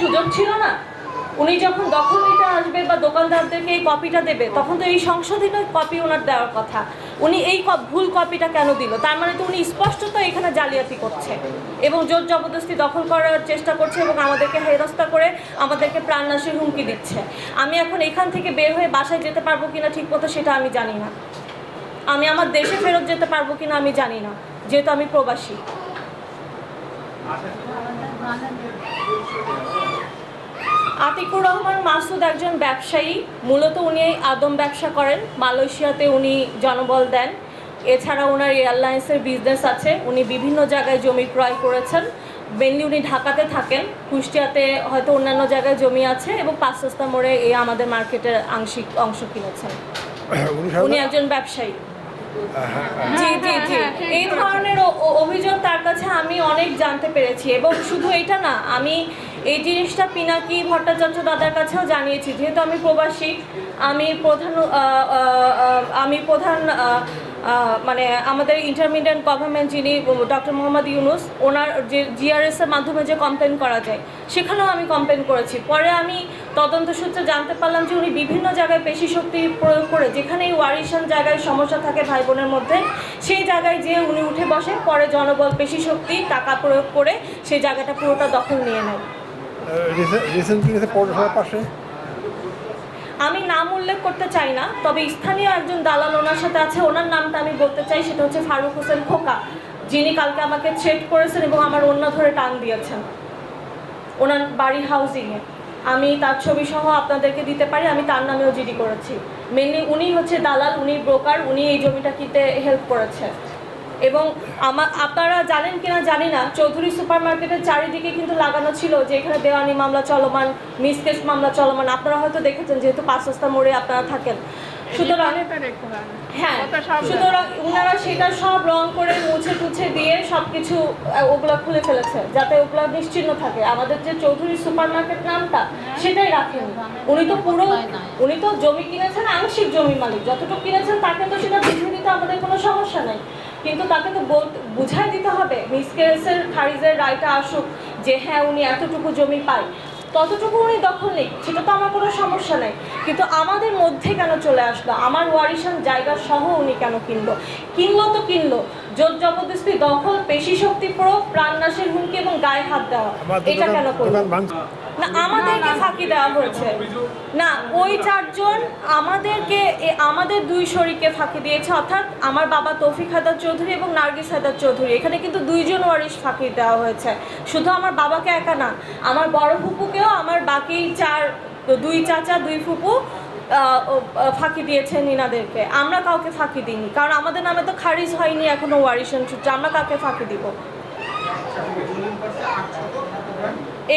সুযোগ ছিল না। উনি যখন দখল নিতে আসবে বা দোকানদারদেরকে এই কপিটা দেবে, তখন তো এই সংশোধিত কপি ওনার দেওয়ার কথা। উনি এই ক- ভুল কপিটা কেন দিল? তার মানে তো উনি স্পষ্টত এখানে জালিয়াতি করছে এবং জোর জবরদস্তি দখল করার চেষ্টা করছে এবং আমাদেরকে হেরস্তা করে আমাদেরকে প্রাণনাশের হুমকি দিচ্ছে। আমি এখন এখান থেকে বের হয়ে বাসায় যেতে পারব কিনা ঠিক মতো সেটা আমি জানি না। আমি আমার দেশে ফেরত যেতে পারব কিনা আমি জানি না, যেহেতু আমি প্রবাসী। আতিকুর রহমান মাসুদ একজন ব্যবসায়ী। মূলত উনি আদম ব্যবসা করেন। মালয়েশিয়াতে উনি জনবল দেন। এছাড়া ওনার এয়ারলাইন্সের বিজনেস আছে। উনি বিভিন্ন জায়গায় জমি ক্রয় করেছেন। মেনলি উনি ঢাকাতে থাকেন। কুষ্টিয়াতে হয়তো অন্যান্য জায়গায় জমি আছে এবং পাঁচ রাস্তা মোড়ে এই আমাদের মার্কেটের আংশিক অংশ কিনেছেন। উনি একজন ব্যবসায়ী। জি জি জি। এই ধরনের অ- অ- অভিযোগ তার কাছে আমি অনেক জানতে পেরেছি এবং শুধু এটা না আমি এই জিনিসটা পিনাকি ভট্টাচার্য দাদার কাছেও জানিয়েছি। যেহেতু আমি প্রবাসী আমি প্রধান আমি প্রধান মানে আমাদের ইন্টারমিডিয়েট গভর্নমেন্ট যিনি ডক্টর মোহাম্মদ ইউনুস ওনার যে জিআরএস এর মাধ্যমে যে কমপ্লেন করা যায় সেখানেও আমি কমপ্লেন করেছি। পরে আমি তদন্ত সূত্রে জানতে পারলাম যে উনি বিভিন্ন জায়গায় পেশি শক্তি প্রয়োগ করে যেখানে এই ওয়ারিশান জায়গায় সমস্যা থাকে ভাই বোনের মধ্যে সেই জায়গায় যে উনি উঠে বসে পরে জনবল পেশি শক্তি টাকা প্রয়োগ করে সেই জায়গাটা পুরোটা দখল নিয়ে নেয়। পাশে? আমি নাম উল্লেখ করতে চাই না তবে স্থানীয় একজন দালাল ওনার সাথে আছে ওনার নামটা আমি বলতে চাই সেটা হচ্ছে ফারুক হোসেন খোকা। যিনি কালকে আমাকে থ্রেট করেছেন এবং আমার অন্য ধরে টান দিয়েছেন। ওনার বাড়ি হাউজিংয়ে আমি তার ছবি সহ আপনাদেরকে দিতে পারি, আমি তার নামেও জিডি করেছি। মেনলি উনি হচ্ছে দালাল, উনি ব্রোকার উনি এই জমিটা কিনতে হেল্প করেছে। এবং আমার আপনারা জানেন কিনা জানি না, চৌধুরী সুপার মার্কেটের চারিদিকে কিন্তু লাগানো ছিল যে এখানে দেওয়ানি মামলা চলমান, মিসকেস মামলা চলমান। আপনারা হয়তো দেখেছেন, যেহেতু পাঁচ রাস্তা মোড়ে আপনারা থাকেন। সুতরাং হ্যাঁ সুতরাং ওনারা সেটা সব রং করে মুছে টুছে দিয়ে সব কিছু ওগুলা খুলে ফেলেছে যাতে ওগুলা নিশ্চিন্ন থাকে। আমাদের যে চৌধুরী সুপার মার্কেট নামটা সেটাই রাখেন। উনি তো পুরো উনি তো জমি কিনেছেন আংশিক জমি মালিক। যতটুকু কিনেছেন তাকে তো সেটা বুঝিয়ে দিতে আমাদের কোনো সমস্যা নাই। কিন্তু তাকে তো বুঝাই দিতে হবে। মিসকেসের খারিজের রায়টা আসুক যে হ্যাঁ উনি এতটুকু জমি পায়। ততটুকু উনি দখল নেই, সেটা তো আমার কোনো সমস্যা নেই। কিন্তু আমাদের মধ্যে কেন চলে আসলো? আমার ওয়ারিশান জায়গা সহ উনি কেন কিনলো? কিনলো তো কিনলো। জোর জবরদস্তি দখল পেশি শক্তি প্রয়োগ প্রাণনাশের হুমকি এবং গায়ে হাত দেওয়া। এটা কেন ভাঙছে। না আমাদেরকে ফাঁকি দেওয়া হয়েছে। না ওই চারজন আমাদেরকে আমাদের দুই শরীরকে ফাঁকি দিয়েছে অর্থাৎ আমার বাবা তৌফিক হায়দার চৌধুরী এবং নার্গিস হায়দার চৌধুরী। এখানে কিন্তু দুইজন ওয়ারিশ ফাঁকি দেওয়া হয়েছে। শুধু আমার বাবাকে একা না আমার বড় ফুপুকেও আমার বাকি চার দুই চাচা দুই ফুপু ফাঁকি দিয়েছেন ইনাদেরকে। আমরা কাউকে ফাঁকি দিইনি। কারণ আমাদের নামে তো খারিজ হয়নি এখনও ওয়ারিশন সূত্রে আমরা কাউকে ফাঁকি দিব।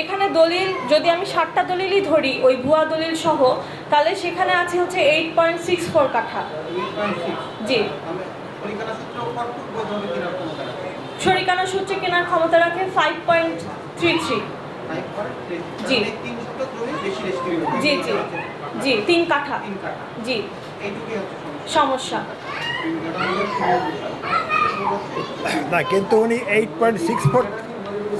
এখানে দলিল, যদি আমি ষাটটা দলিলই ধরি, ওই ভুয়া দলিল সহ, তাহলে সেখানে আছে হচ্ছে এইট পয়েন্ট সিক্স ফোর কাঠা। জি। শরিকানা সূত্রে কেনার ক্ষমতা রাখে ফাইভ পয়েন্ট থ্রি থ্রি জি। জি জি জি তিন কাঠা। জি। সমস্যা। না কিন্তু উনি eight point six four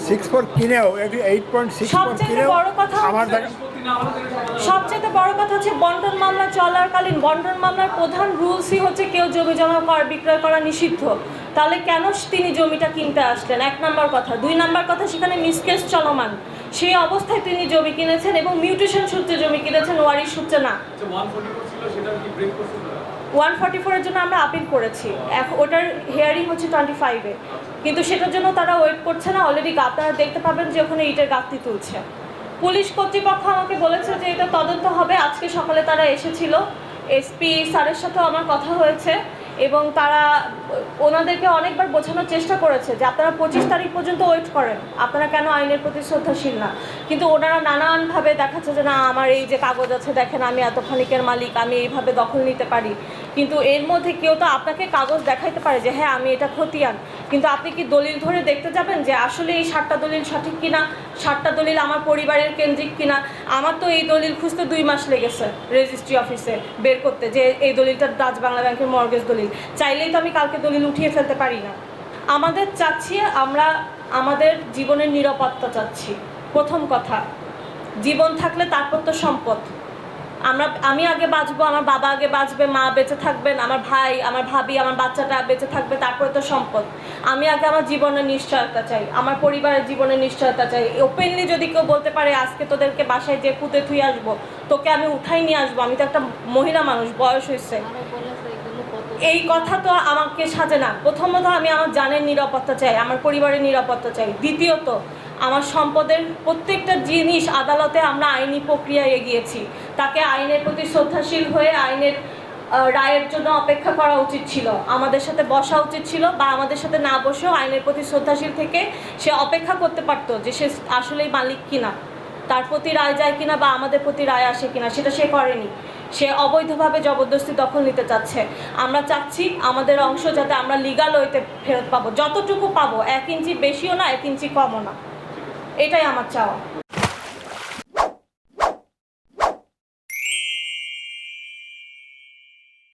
six four কিনেও এইট পয়েন্ট সিক্স ফোর সবচেয়ে কিনেও বড় কথা আমার হচ্ছে- সবচেয়ে বড় কথা হচ্ছে বন্টন মামলা চলাকালীন। বন্টন মামলার প্রধান রুলসই হচ্ছে কেউ জমি জমা করা বিক্রয় করা নিষিদ্ধ। তাহলে কেন তিনি জমিটা কিনতে আসলেন? এক নাম্বার কথা। দুই নাম্বার কথা সেখানে মিসকেস চলমান। সেই অবস্থায় তিনি জমি কিনেছেন এবং মিউটেশন সূত্রে জমি কিনেছেন ওয়ারিশ সূত্রে না। ওয়ান ফর্টি ফোরের জন্য আমরা আপিল করেছি। এখন ওটার হেয়ারিং হচ্ছে টোয়েন্টি ফাইভে কিন্তু সেটার জন্য তারা ওয়েট করছে না। অলরেডি আপনারা দেখতে পাবেন যে ওখানে ইটের গাঁথতি তুলছে। পুলিশ কর্তৃপক্ষ আমাকে বলেছে যে এটা তদন্ত হবে। আজকে সকালে তারা এসেছিল। এসপি স্যারের সাথেও আমার কথা হয়েছে। এবং তারা ওনাদেরকে অনেকবার বোঝানোর চেষ্টা করেছে যে আপনারা পঁচিশ তারিখ পর্যন্ত ওয়েট করেন। আপনারা কেন আইনের প্রতি শ্রদ্ধাশীল না? কিন্তু ওনারা নানানভাবে দেখাচ্ছে যে, না, আমার এই যে কাগজ আছে, দেখেন আমি এত ক্ষণিকের মালিক, আমি এইভাবে দখল নিতে পারি। কিন্তু এর মধ্যে কেউ তো আপনাকে কাগজ দেখাইতে পারে যে হ্যাঁ আমি এটা খতিয়ান। কিন্তু আপনি কি দলিল ধরে দেখতে যাবেন যে আসলে এই সাতটা দলিল সঠিক কিনা? সাতটা দলিল আমার পরিবারের কেন্দ্রিক কিনা? আমার তো এই দলিল খুঁজতে দুই মাস লেগেছে রেজিস্ট্রি অফিসে বের করতে যে এই দলিলটা ডাচ বাংলা ব্যাংকের মর্গেজ দলিল। চাইলেই তো আমি কালকে দলিল উঠিয়ে ফেলতে পারি না। আমাদের চাচ্ছি আমরা আমাদের জীবনের নিরাপত্তা চাচ্ছি। প্রথম কথা, জীবন থাকলে তারপর তো সম্পদ। আমরা আমি আগে বাঁচবো আমার বাবা আগে বাঁচবে মা বেঁচে থাকবেন আমার ভাই আমার ভাবি আমার বাচ্চাটা বেঁচে থাকবে তারপরে তো সম্পদ। আমি আগে আমার জীবনের নিশ্চয়তা চাই আমার পরিবারের জীবনের নিশ্চয়তা চাই। ওপেনলি যদি কেউ বলতে পারে আজকে তোদেরকে বাসায় যে পুঁতে থুই আসব তোকে আমি উঠাই নিয়ে আসব আমি তো একটা মহিলা মানুষ বয়স হয়েছে। এই কথা তো আমাকে সাজে না। প্রথমত আমি আমার জানের নিরাপত্তা চাই আমার পরিবারের নিরাপত্তা চাই। দ্বিতীয়ত আমার সম্পদের প্রত্যেকটা জিনিস আদালতে আমরা আইনি প্রক্রিয়ায় এগিয়েছি। তাকে আইনের প্রতি শ্রদ্ধাশীল হয়ে আইনের রায়ের জন্য অপেক্ষা করা উচিত ছিল। আমাদের সাথে বসা উচিত ছিল বা আমাদের সাথে না বসেও আইনের প্রতি শ্রদ্ধাশীল থেকে সে অপেক্ষা করতে পারতো যে সে আসলেই মালিক কিনা, তার প্রতি রায় যায় কিনা বা আমাদের প্রতি রায় আসে কিনা, সেটা সে করেনি। সে অবৈধভাবে জবরদস্তি দখল নিতে চাচ্ছে। আমরা চাচ্ছি আমাদের অংশ যাতে আমরা লিগাল ওয়েতে ফেরত পাবো। যতটুকু পাবো, এক ইঞ্চি বেশিও না, এক ইঞ্চি কমও না। এটাই আমার চাওয়া।